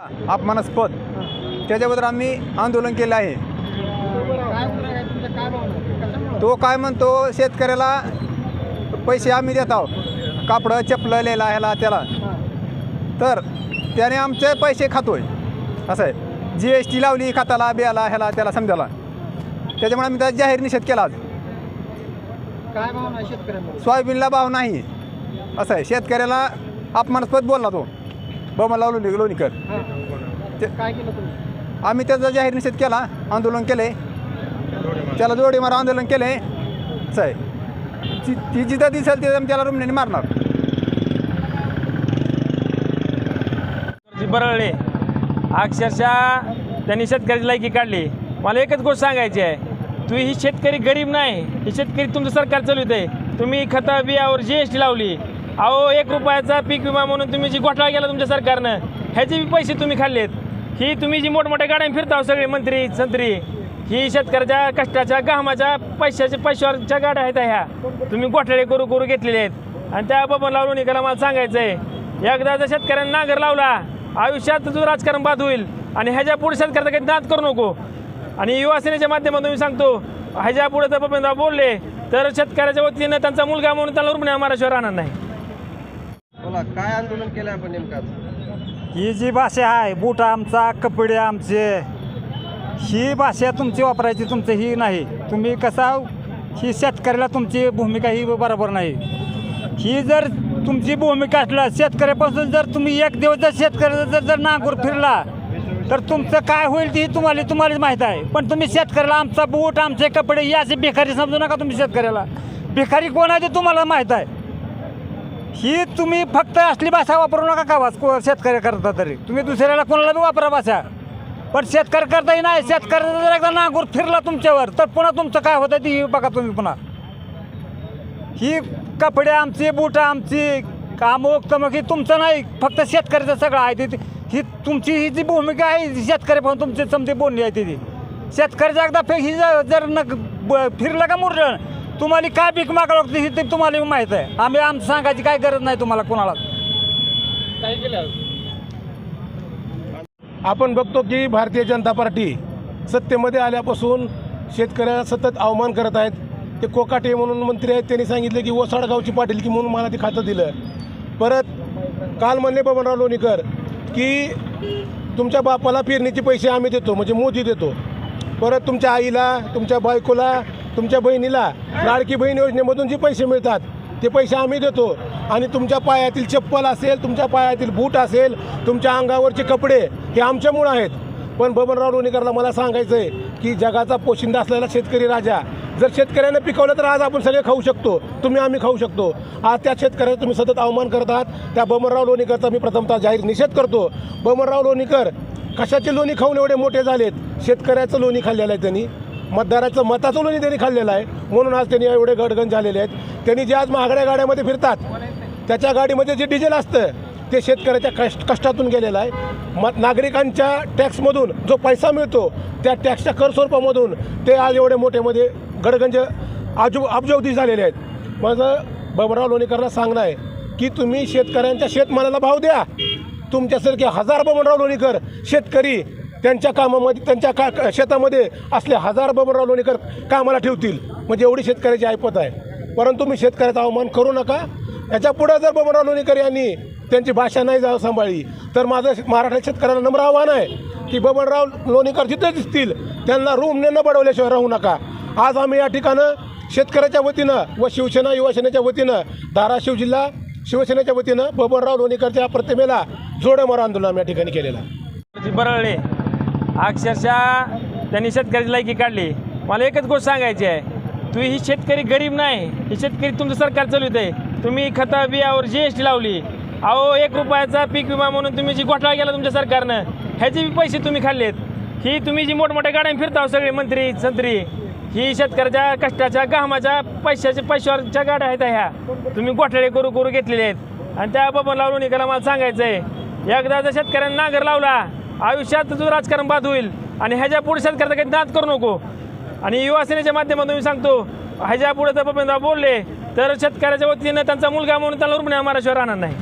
अपमानास्पद. त्याच्याबद्दल आम्ही आंदोलन केलं आहे. तो काय म्हणतो शेतकऱ्याला पैसे आम्ही देत आहोत. कापडं चपलं लिहिला ह्याला त्याला. तर त्याने आमचे पैसे खातोय. असं आहे. जी एस टी लावली खाताला बियाला ह्याला त्याला समजायला. त्याच्यामुळे आम्ही त्याचा जाहीर निषेध केला आज. काय सोयाबीनला भाव नाही. असं आहे. शेतकऱ्याला अपमानास्पद बोलला तो. बमा लावलो लोणीकर ते काय केलं तुम्ही? आम्ही त्याचा जाहीर निषेध केला आंदोलन केले. त्याला जोडी मार आंदोलन केले. आहे ती ती जिथं दिसेल तिथं आम्ही त्याला रुमण्याने मारणार. जी बरळले अक्षरशः त्यांनी शेतकऱ्याची लायकी काढली. मला एकच गोष्ट सांगायची आहे. तुम्ही ही शेतकरी गरीब नाही ही शेतकरी तुमचं सरकार चालवत आहे. तुम्ही खता बियावर जी एस टी लावली. अहो एक रुपयाचा पीक विमा म्हणून तुम्ही जी घोटाळा केला तुमच्या सरकारनं ह्याचे बी पैसे तुम्ही खाल्लेत. ही तुम्ही जी मोठमोठ्या गाड्या फिरता सगळे मंत्री संत्री ही शेतकऱ्याच्या कष्टाच्या घामाच्या पैशाच्या पैशावरच्या गाड्या आहेत ह्या. तुम्ही घोटाळे करू करू घेतलेले आहेत. आणि त्या बाबा लावून निघाला मला सांगायचं आहे एकदा जर शेतकऱ्यांना नांगर लावला आयुष्यात तुझं राजकारण बाद होईल आणि ह्याच्या पुढे शेतकऱ्याचा काही नाद करू नको. आणि युवा सेनेच्या माध्यमातून मी सांगतो ह्याच्या पुढे जर बबनराव बोलले तर शेतकऱ्याच्या वतीनं त्यांचा मुलगा म्हणून त्याला रुग्ण महाराष्ट्रावर राहणार नाही. बोला काय आंदोलन केलं आपण नेमकं आज? ही जी भाषा आहे बूट आमचा कपडे आमचे ही भाषा तुमची वापरायची तुमचं ही नाही. तुम्ही कसा ही शेतकऱ्याला तुमची भूमिका ही बरोबर नाही. ही जर तुमची भूमिका असला शेतकऱ्यापासून जर तुम्ही एक दिवस जर शेतकऱ्याचा जर जर नांगूर फिरला तर तुमचं काय होईल ती तुम्हाला तुम्हालाच माहीत आहे. पण तुम्ही शेतकऱ्याला आमचा बूट आमचे कपडे ही असे भिकारी समजू नका तुम्ही शेतकऱ्याला. भिकारी कोण आहे ते तुम्हाला माहीत आहे. ही तुम्ही फक्त असली भाषा वापरू नका का वाच को शेतकरी करता तरी. तुम्ही दुसऱ्याला कोणाला बी वापरा भाषा. पण शेतकरी करताही नाही. शेतकऱ्याचा जर एकदा नांगूर फिरला तुमच्यावर तर पुन्हा तुमचं काय होतं ती बघा तुम्ही पुन्हा. ही कपडे आमची बूट आमची कामोक तमक ही तुमचं नाही. फक्त शेतकऱ्याचं सगळं आहे ते ही तुमची ही जी भूमिका आहे शेतकरी पण तुमची समजी बोलणी आहे ती शेतकऱ्याच्या एकदा फे ही जर जर न ब- फिरलं का मुरलं तुम्हाला काय पीक मागा लागतं ही ते तुम्हाला माहीत आहे. आम्ही आमचं सांगायची काय गरज नाही तुम्हाला कोणाला. काय केलं आज? आपण बघतो की भारतीय जनता पार्टी सत्तेमध्ये आल्यापासून शेतकऱ्याला सतत अवमान करत आहेत. ते कोकाटे म्हणून मंत्री आहेत त्यांनी सांगितले की ओसाडगावची पाटील की म्हणून मला ते खातं दिलं. परत काल म्हणले बबनराव लोणीकर की तुमच्या बापाला पेरणीचे पैसे आम्ही देतो म्हणजे मोदी देतो. परत तुमच्या आईला तुमच्या बायकोला तुमच्या बहिणीला लाडकी बहीण योजनेमधून जे पैसे मिळतात ते पैसे आम्ही देतो. आणि तुमच्या पायातील चप्पल असेल तुमच्या पायातील बूट असेल तुमच्या अंगावरचे कपडे हे आमच्यामुळं आहेत. पण बबनराव लोणीकरला मला सांगायचं आहे की जगाचा पोशिंदा असलेला शेतकरी राजा जर शेतकऱ्यानं पिकवलं तर आज आपण सगळे खाऊ शकतो तुम्ही आम्ही खाऊ शकतो. आज त्या शेतकऱ्याचा तुम्ही सतत अवमान करत आहात त्या बबनराव लोणीकरचा मी प्रथमतः जाहीर निषेध करतो. बबनराव लोणीकर कशाचे लोणी खाऊन एवढे मोठे झालेत? शेतकऱ्याचं लोणी खाल्लेलं आहे त्यांनी. मतदाराचं मताचं लोणी त्यांनी खाल्लेलं आहे. म्हणून आज त्यांनी एवढे गडगंज झालेले आहेत. त्यांनी जे आज महागड्या गाड्यामध्ये फिरतात त्याच्या गाडीमध्ये जे डिझेल असतं ते शेतकऱ्याच्या कष्ट कष्टातून गेलेलं आहे. मत नागरिकांच्या टॅक्समधून जो पैसा मिळतो त्या टॅक्सच्या कर स्वरूपामधून ते आज एवढे मोठेमध्ये गडगंज आजू अब्जवधी झालेले आहेत. माझं बबराव लोणीकरला सांगणं आहे की तुम्ही शेतकऱ्यांच्या शेतमालाला भाव द्या. तुमच्यासारखे हजार बबनराव लोणीकर शेतकरी त्यांच्या कामामध्ये त्यांच्या का शेतामध्ये असले हजार बबनराव लोणीकर कामाला ठेवतील. म्हणजे एवढी शेतकऱ्याची ऐपत आहे. परंतु मी शेतकऱ्याचा अवमान करू नका. याच्या पुढं जर बबनराव लोणीकर यांनी त्यांची भाषा नाही जाऊ सांभाळली तर माझं महाराष्ट्र शेतकऱ्याला नम्र आव्हान आहे की बबनराव लोणीकर जिथे दिसतील त्यांना रूम न बडवल्याशिवाय राहू नका. आज आम्ही या ठिकाणं शेतकऱ्याच्या वतीनं व शिवसेना युवासेनेच्या वतीनं धाराशिव जिल्हा शिवसेनेच्या वतीनं बबनराव लोणीकरच्या प्रतिमेला जोडमार आंदोलन आम्ही या ठिकाणी केलेलं आहे. बरळले अक्षरशः त्यांनी शेतकऱ्याची लायकी काढली. मला एकच गोष्ट सांगायची आहे. तुम्ही ही शेतकरी गरीब नाही. ही शेतकरी तुमचं सरकार चालवत आहे. तुम्ही खता बियावर जी एस टी लावली. अहो एक रुपयाचा पीक विमा म्हणून तुम्ही जी घोटाळा केला तुमच्या सरकारनं ह्याचे बी पैसे तुम्ही खाल्लेत. ही तुम्ही जी मोठमोठ्या गाड्या फिरता सगळे मंत्री संत्री ही शेतकऱ्याच्या कष्टाच्या घामाच्या पैशाच्या पैशावरच्या गाड्या आहेत ह्या. तुम्ही घोटाळे करू करू घेतलेले आहेत. आणि त्या बाबा लावून निघाला मला सांगायचं आहे एकदा जर शेतकऱ्यांना नांगर लावला आयुष्यात तुझं राजकारण बाद होईल. आणि ह्याच्या पुढे शेतकऱ्याचा काही नाद करू नको. आणि युवा सेनेच्या माध्यमातून मी सांगतो ह्याच्या पुढे जर बबनराव बोलले तर शेतकऱ्याच्या वतीनं त्यांचा मुलगा म्हणून त्याला रुग्ण माराशिवाय राहणार नाही.